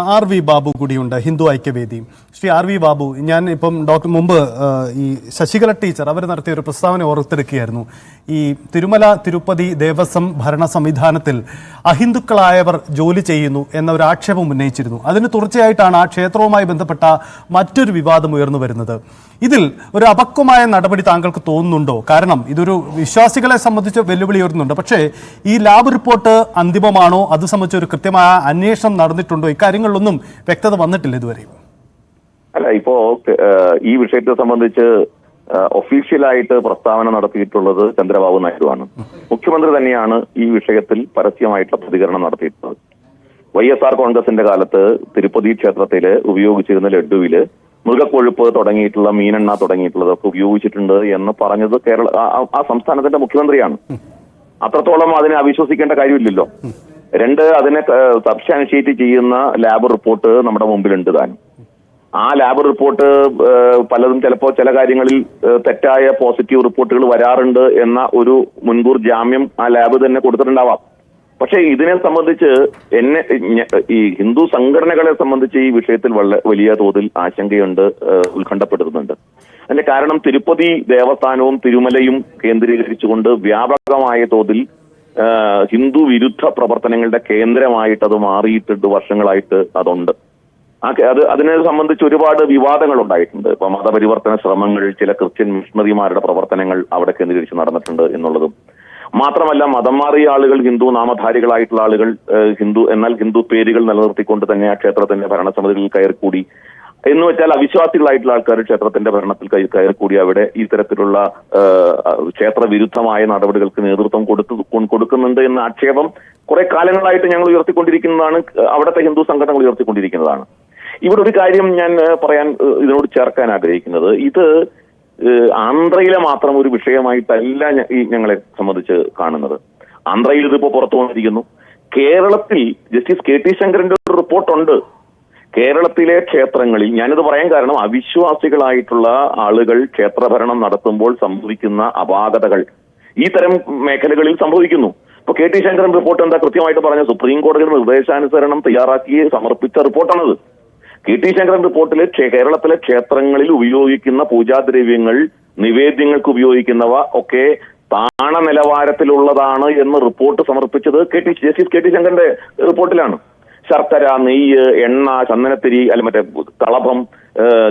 R V Babu കൂടിയുണ്ട് Hindu Aikyavedi. Shri R V Babu ഞാൻ ഇപ്പം ഡോക്ടർ മുമ്പ് ഈ ശശികല ടീച്ചർ അവർ നടത്തിയ ഒരു പ്രസ്താവന ഓർത്തെടുക്കുകയായിരുന്നു. ഈ തിരുമല തിരുപ്പതി ദേവസ്വം ഭരണ സംവിധാനത്തിൽ അഹിന്ദുക്കളായവർ ജോലി ചെയ്യുന്നു എന്ന ഒരു ആക്ഷേപം ഉന്നയിച്ചിരുന്നു. അതിന് തുടർച്ചയായിട്ടാണ് ആ ക്ഷേത്രവുമായി ബന്ധപ്പെട്ട മറ്റൊരു വിവാദം ഉയർന്നു വരുന്നത്. ഇതിൽ ഒരു അപക്വമായ നടപടി താങ്കൾക്ക് തോന്നുന്നുണ്ടോ? കാരണം ഇതൊരു വിശ്വാസികളെ സംബന്ധിച്ച് വെല്ലുവിളി ഉയർത്തുന്നുണ്ട്. പക്ഷേ ഈ ലാബ് റിപ്പോർട്ട് അന്തിമമാണോ? അത് സംബന്ധിച്ച് ഒരു കൃത്യമായ അന്വേഷണം നടന്നിട്ടുണ്ടോ? ഇക്കാര്യങ്ങളിലൊന്നും വ്യക്തത വന്നിട്ടില്ല ഇതുവരെ. അല്ല ഇപ്പോ ഈ വിഷയത്തെ സംബന്ധിച്ച് ഒഫീഷ്യലായിട്ട് പ്രസ്താവന നടത്തിയിട്ടുള്ളത് ചന്ദ്രബാബു നായിഡു ആണ് മുഖ്യമന്ത്രി തന്നെയാണ് ഈ വിഷയത്തിൽ പരസ്യമായിട്ടുള്ള പ്രതികരണം നടത്തിയിട്ടുള്ളത്. വൈ എസ് ആർ കോൺഗ്രസിന്റെ കാലത്ത് തിരുപ്പതി ക്ഷേത്രത്തിൽ ഉപയോഗിച്ചിരുന്ന ലഡുവിൽ മൃഗക്കൊഴുപ്പ് തുടങ്ങിയിട്ടുള്ള മീനെണ്ണ തുടങ്ങിയിട്ടുള്ളതൊക്കെ ഉപയോഗിച്ചിട്ടുണ്ട് എന്ന് പറഞ്ഞത് കേരള ആ സംസ്ഥാനത്തിന്റെ മുഖ്യമന്ത്രിയാണ്. അത്രത്തോളം അതിനെ അവിശ്വസിക്കേണ്ട കാര്യമില്ലല്ലോ. രണ്ട് അതിനെ സബ്സ്റ്റാൻഷിയേറ്റ് ചെയ്യുന്ന ലാബ് റിപ്പോർട്ട് നമ്മുടെ മുമ്പിലുണ്ട് താനും ആ ലാബ് റിപ്പോർട്ട് പലതും ചിലപ്പോൾ ചില കാര്യങ്ങളിൽ തെറ്റായ പോസിറ്റീവ് റിപ്പോർട്ടുകൾ വരാറുണ്ട് എന്ന ഒരു മുൻകൂർ ജാമ്യം ആ ലാബ് തന്നെ കൊടുത്തിട്ടുണ്ടാവാം. പക്ഷേ ഇതിനെ സംബന്ധിച്ച് എന്നെ ഈ ഹിന്ദു സംഘടനകളെ സംബന്ധിച്ച് ഈ വിഷയത്തിൽ വലിയ തോതിൽ ആശങ്കയുണ്ട് ഉത്കണ്ഠപ്പെടുത്തുന്നുണ്ട് അതിന്റെ കാരണം തിരുപ്പതി ദേവസ്ഥാനവും തിരുമലയും കേന്ദ്രീകരിച്ചുകൊണ്ട് വ്യാപകമായ തോതിൽ ഹിന്ദു വിരുദ്ധ പ്രവർത്തനങ്ങളുടെ കേന്ദ്രമായിട്ട് അത് മാറിയിട്ടുണ്ട് വർഷങ്ങളായിട്ട് അതുണ്ട്. അത് അതിനെ സംബന്ധിച്ച് ഒരുപാട് വിവാദങ്ങൾ ഉണ്ടായിട്ടുണ്ട്. ഇപ്പൊ മതപരിവർത്തന ശ്രമങ്ങൾ ചില ക്രിസ്ത്യൻ മിഷണറിമാരുടെ പ്രവർത്തനങ്ങൾ അവിടെ കേന്ദ്രീകരിച്ച് നടന്നിട്ടുണ്ട് എന്നുള്ളതും. മാത്രമല്ല മതം മാറിയ ആളുകൾ ഹിന്ദു നാമധാരികളായിട്ടുള്ള ആളുകൾ ഹിന്ദു എന്നാൽ ഹിന്ദു പേരുകൾ നിലനിർത്തിക്കൊണ്ട് തന്നെ ആ ക്ഷേത്രത്തിന്റെ ഭരണസമിതിയിൽ കയറിക്കൂടി. എന്ന് വെച്ചാൽ അവിശ്വാസികളായിട്ടുള്ള ആൾക്കാർ ക്ഷേത്രത്തിന്റെ ഭരണത്തിൽ കയ- കയറിക്കൂടി. അവിടെ ഇത്തരത്തിലുള്ള ക്ഷേത്ര വിരുദ്ധമായ നടപടികൾക്ക് നേതൃത്വം കൊടുത്തു കൊടുക്കുന്നുണ്ട് എന്ന ആക്ഷേപം കുറെ കാലങ്ങളായിട്ട് ഞങ്ങൾ ഉയർത്തിക്കൊണ്ടിരിക്കുന്നതാണ് അവിടുത്തെ ഹിന്ദു സംഘടനകൾ ഉയർത്തിക്കൊണ്ടിരിക്കുന്നതാണ്. ഇവിടെ ഒരു കാര്യം ഞാൻ പറയാൻ ഇതിനോട് ചേർക്കാൻ ആഗ്രഹിക്കുന്നത്. ഇത് ആന്ധ്രയിലെ മാത്രം ഒരു വിഷയമായിട്ടല്ല ഈ ഞങ്ങളെ സംബന്ധിച്ച് കാണുന്നത്. ആന്ധ്രയിൽ ഇതിപ്പോ പുറത്തു വന്നിരിക്കുന്നു. കേരളത്തിൽ ജസ്റ്റിസ് കെ ടി ശങ്കരന്റെ ഒരു റിപ്പോർട്ടുണ്ട്. കേരളത്തിലെ ക്ഷേത്രങ്ങളിൽ ഞാനിത് പറയാൻ കാരണം അവിശ്വാസികളായിട്ടുള്ള ആളുകൾ ക്ഷേത്രഭരണം നടത്തുമ്പോൾ സംഭവിക്കുന്ന അപാകതകൾ. ഈ തരം മേഖലകളിൽ സംഭവിക്കുന്നു. ഇപ്പൊ കെ ടി ശങ്കരൻ റിപ്പോർട്ട് എന്താ കൃത്യമായിട്ട് പറഞ്ഞ സുപ്രീം കോടതിയുടെ നിർദ്ദേശാനുസരണം തയ്യാറാക്കി സമർപ്പിച്ച റിപ്പോർട്ടാണത് കെ ടി ശങ്കരൻ റിപ്പോർട്ടിൽ കേരളത്തിലെ ക്ഷേത്രങ്ങളിൽ ഉപയോഗിക്കുന്ന പൂജാദ്രവ്യങ്ങൾ നിവേദ്യങ്ങൾക്ക് ഉപയോഗിക്കുന്നവ ഒക്കെ താണ നിലവാരത്തിലുള്ളതാണ് എന്ന് റിപ്പോർട്ട് സമർപ്പിച്ചത് K T justice K T ശങ്കരന്റെ റിപ്പോർട്ടിലാണ് ശർക്കര നെയ്യ് എണ്ണ ചന്ദനത്തിരി അല്ല മറ്റേ കളഭം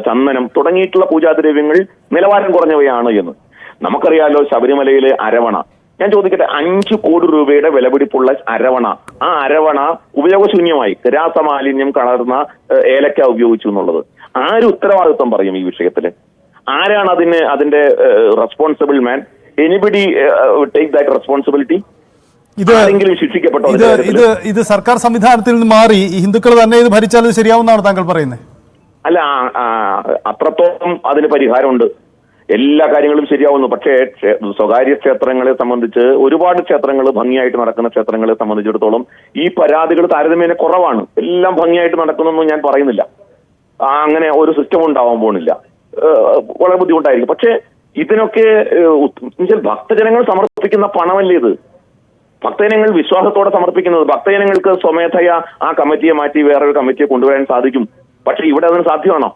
ചന്ദനം തുടങ്ങിയിട്ടുള്ള പൂജാദ്രവ്യങ്ങൾ നിലവാരം കുറഞ്ഞവയാണ് എന്ന്. നമുക്കറിയാലോ ശബരിമലയിലെ അരവണ. ഞാൻ ചോദിക്കട്ടെ അഞ്ചു കോടി രൂപയുടെ വിലപിടിപ്പുള്ള അരവണ. ആ അരവണ ഉപയോഗശൂന്യമായി രാസമാലിന്യം കളർന്ന ഏലക്ക ഉപയോഗിച്ചു എന്നുള്ളത്. ആര് ഉത്തരവാദിത്വം പറയും ഈ വിഷയത്തിൽ ആരാണ് അതിന് അതിന്റെ responsible man anybody take that responsibility ഇത് ശിക്ഷിക്കപ്പെട്ടോ ഇത് ഇത് ഇത് സർക്കാർ സംവിധാനത്തിൽ നിന്ന് മാറി ഹിന്ദുക്കൾ തന്നെ ഇത് ഭരിച്ചാൽ ശരിയാവുന്നതാണ് താങ്കൾ പറയുന്നത്. അല്ല അത്രത്തോളം അതിന് പരിഹാരമുണ്ട്. എല്ലാ കാര്യങ്ങളും ശരിയാവുന്നു. പക്ഷേ സ്വകാര്യ ക്ഷേത്രങ്ങളെ സംബന്ധിച്ച് ഒരുപാട് ക്ഷേത്രങ്ങൾ ഭംഗിയായിട്ട് നടക്കുന്ന ക്ഷേത്രങ്ങളെ സംബന്ധിച്ചിടത്തോളം ഈ പരാതികൾ താരതമ്യേന കുറവാണ്. എല്ലാം ഭംഗിയായിട്ട് നടക്കുന്നൊന്നും ഞാൻ പറയുന്നില്ല. അങ്ങനെ ഒരു സിസ്റ്റം ഉണ്ടാവാൻ പോകുന്നില്ല വളരെ ബുദ്ധിമുട്ടായിരിക്കും. പക്ഷേ ഇതിനൊക്കെ ഭക്തജനങ്ങൾ സമർപ്പിക്കുന്ന പണമല്ലേ ഇത്? ഭക്തജനങ്ങൾ വിശ്വാസത്തോടെ സമർപ്പിക്കുന്നത്. ഭക്തജനങ്ങൾക്ക് സ്വമേധയ ആ കമ്മിറ്റിയെ മാറ്റി വേറൊരു കമ്മിറ്റിയെ കൊണ്ടുവരാൻ സാധിക്കും. പക്ഷെ ഇവിടെ അതിന് സാധ്യമാണോ?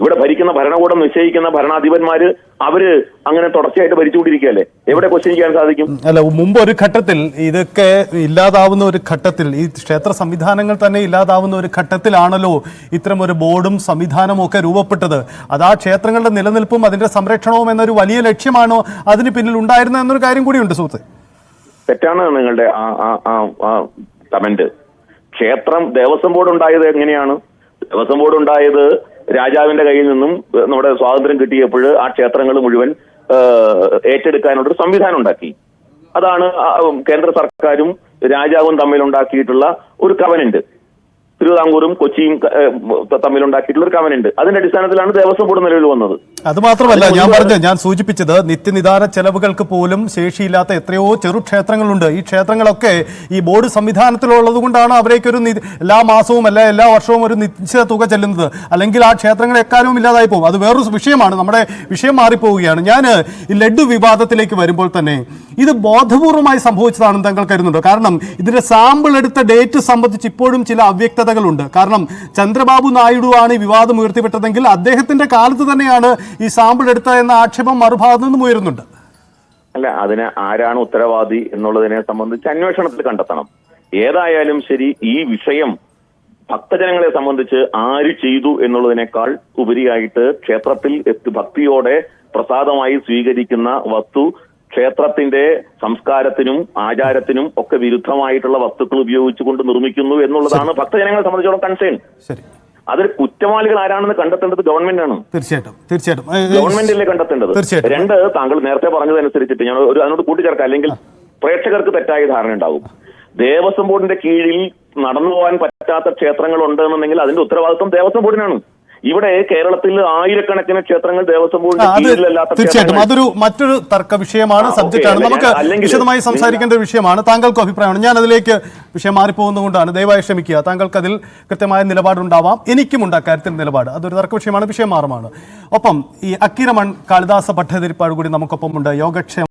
ഇവിടെ ഭരിക്കുന്ന ഭരണകൂടം നിശ്ചയിക്കുന്ന ഭരണാധിപന്മാര് അവർ അങ്ങനെ തുടർച്ചയായിട്ട് ഭരിച്ചുകൊണ്ടിരിക്കുകയല്ലേ? എവിടെ ക്വസ്റ്റ്യൻ ചെയ്യാൻ സാധിക്കും? അല്ല മുമ്പ് ഒരു ഘട്ടത്തിൽ ഇതൊക്കെ ഇല്ലാതാവുന്ന ഒരു ഘട്ടത്തിൽ ഈ ക്ഷേത്ര സംവിധാനങ്ങൾ തന്നെ ഇല്ലാതാവുന്ന ഒരു ഘട്ടത്തിലാണല്ലോ ഇത്തരം ഒരു ബോർഡും സംവിധാനവും ഒക്കെ രൂപപ്പെട്ടത്. അത് ആ ക്ഷേത്രങ്ങളുടെ നിലനിൽപ്പും അതിന്റെ സംരക്ഷണവും എന്നൊരു വലിയ ലക്ഷ്യമാണോ അതിന് പിന്നിൽ ഉണ്ടായിരുന്ന എന്നൊരു കാര്യം കൂടിയുണ്ട് സുഹൃത്ത്? തെറ്റാണ് നിങ്ങളുടെ കമന്റ്. ക്ഷേത്രം ദേവസ്വം ബോർഡ് ഉണ്ടായത് എങ്ങനെയാണ്? ദേവസ്വം ബോർഡ് ഉണ്ടായത് രാജാവിന്റെ കയ്യിൽ നിന്നും നമ്മുടെ സ്വാതന്ത്ര്യം കിട്ടിയപ്പോൾ ആ ക്ഷേത്രങ്ങൾ മുഴുവൻ ഏറ്റെടുക്കാനുള്ളൊരു സംവിധാനം ഉണ്ടാക്കി അതാണ് കേന്ദ്ര സർക്കാരും രാജാവും തമ്മിൽ ഉണ്ടാക്കിയിട്ടുള്ള ഒരു കവനന്റ് തിരുവിതാംകൂറും കൊച്ചിയും തമ്മിലുണ്ടാക്കിയിട്ടുള്ള തമ്മിൽ ഉണ്ടാക്കിയിട്ടുള്ള ഒരു കവനുണ്ട് അതിന്റെ അടിസ്ഥാനത്തിലാണ് ദേവസ്വം ബോർഡ് നിലവിൽ വന്നത്. അത് മാത്രമല്ല ഞാൻ പറഞ്ഞു ഞാൻ സൂചിപ്പിച്ചത് നിത്യനിദാന ചെലവുകൾക്ക് പോലും ശേഷിയില്ലാത്ത എത്രയോ ചെറു ക്ഷേത്രങ്ങളുണ്ട്. ഈ ക്ഷേത്രങ്ങളൊക്കെ ഈ ബോർഡ് സംവിധാനത്തിലുള്ളത് കൊണ്ടാണ് അവരേക്ക് ഒരു എല്ലാ മാസവും അല്ല എല്ലാ വർഷവും ഒരു നിശ്ചിത തുക ചെല്ലുന്നത്. അല്ലെങ്കിൽ ആ ക്ഷേത്രങ്ങൾ എക്കാലവും ഇല്ലാതായി പോകും. അത് വേറൊരു വിഷയമാണ്. നമ്മുടെ വിഷയം മാറിപ്പോവുകയാണ്. ഞാൻ ഈ ലഡ്ഡു വിവാദത്തിലേക്ക് വരുമ്പോൾ തന്നെ ഇത് ബോധപൂർവമായി സംഭവിച്ചതാണെന്ന് താങ്കൾ കരുതുന്നുണ്ടോ? കാരണം ഇതിന്റെ സാമ്പിൾ എടുത്ത ഡേറ്റ് സംബന്ധിച്ച് ഇപ്പോഴും ചില അവ്യക്തത സമാനതകളുണ്ട് കാരണം ചന്ദ്രബാബു നായിഡു ആണ് ഈ വിവാദം ഉയർത്തിവിട്ടതെങ്കിൽ അദ്ദേഹത്തിന്റെ കാലത്ത് തന്നെയാണ് ഈ സാമ്പിൾ എടുത്ത എന്ന ആക്ഷേപം മറുഭാഗത്തു നിന്നും ഉയരുന്നുണ്ട്. അല്ല അതിന് ആരാണ് ഉത്തരവാദി എന്നുള്ളതിനെ സംബന്ധിച്ച് അന്വേഷണത്തിൽ കണ്ടെത്തണം. ഏതായാലും ശരി ഈ വിഷയം ഭക്തജനങ്ങളെ സംബന്ധിച്ച് ആര് ചെയ്തു എന്നുള്ളതിനേക്കാൾ ഉപരിയായിട്ട് ക്ഷേത്രത്തിൽ ഭക്തിയോടെ പ്രസാദമായി സ്വീകരിക്കുന്ന വസ്തു ക്ഷേത്രത്തിന്റെ സംസ്കാരത്തിനും ആചാരത്തിനും ഒക്കെ വിരുദ്ധമായിട്ടുള്ള വസ്തുക്കൾ ഉപയോഗിച്ചുകൊണ്ട് നിർമ്മിക്കുന്നു എന്നുള്ളതാണ് ഭക്തജനങ്ങളെ സംബന്ധിച്ചോളം കൺസേൺ അതിൽ കുറ്റവാളികൾ ആരാണെന്ന് കണ്ടെത്തേണ്ടത് ഗവൺമെന്റ് ആണ്. തീർച്ചയായിട്ടും തീർച്ചയായിട്ടും. ഗവൺമെന്റല്ലേ കണ്ടെത്തേണ്ടത്? രണ്ട് താങ്കൾ നേരത്തെ പറഞ്ഞതനുസരിച്ചിട്ട് ഞാൻ ഒരു അതിനോട് കൂട്ടിച്ചേർക്കാം. അല്ലെങ്കിൽ പ്രേക്ഷകർക്ക് തെറ്റായ ധാരണ ഉണ്ടാവും. ദേവസ്വം ബോർഡിന്റെ കീഴിൽ നടന്നു പോകാൻ പറ്റാത്ത ക്ഷേത്രങ്ങൾ ഉണ്ട് എന്നുണ്ടെങ്കിൽ അതിന്റെ ഉത്തരവാദിത്വം ദേവസ്വം ബോർഡിനാണ്. ഇവിടെ കേരളത്തിൽ ആയിരക്കണക്കിന് ക്ഷേത്രങ്ങൾ ദേവസ്വം ബോർഡ് ബോർഡിന്റെ തീർച്ചയായിട്ടും. അതൊരു മറ്റൊരു തർക്ക വിഷയമാണ് സബ്ജക്ട് സബ്ജക്റ്റ് ആണ്. നമുക്ക് വിശദമായി സംസാരിക്കേണ്ട ഒരു വിഷയമാണ്. താങ്കൾക്ക് അഭിപ്രായമാണ്. ഞാൻ അതിലേക്ക് വിഷയം മാറിപ്പോകുന്നതുകൊണ്ടാണ് ദയവായി ക്ഷമിക്കുക. താങ്കൾക്ക് അതിൽ കൃത്യമായ നിലപാടുണ്ടാവാം. എനിക്കുമുണ്ട് അക്കാര്യത്തിൽ നിലപാട്. അതൊരു തർക്ക വിഷയമാണ് വിഷയം മാറുമാണ്. ഒപ്പം ഈ അക്കിരമൺ കാളിദാസ ഭട്ടതിരിപ്പാട് കൂടി നമുക്കൊപ്പം ഉണ്ട് യോഗക്ഷേമ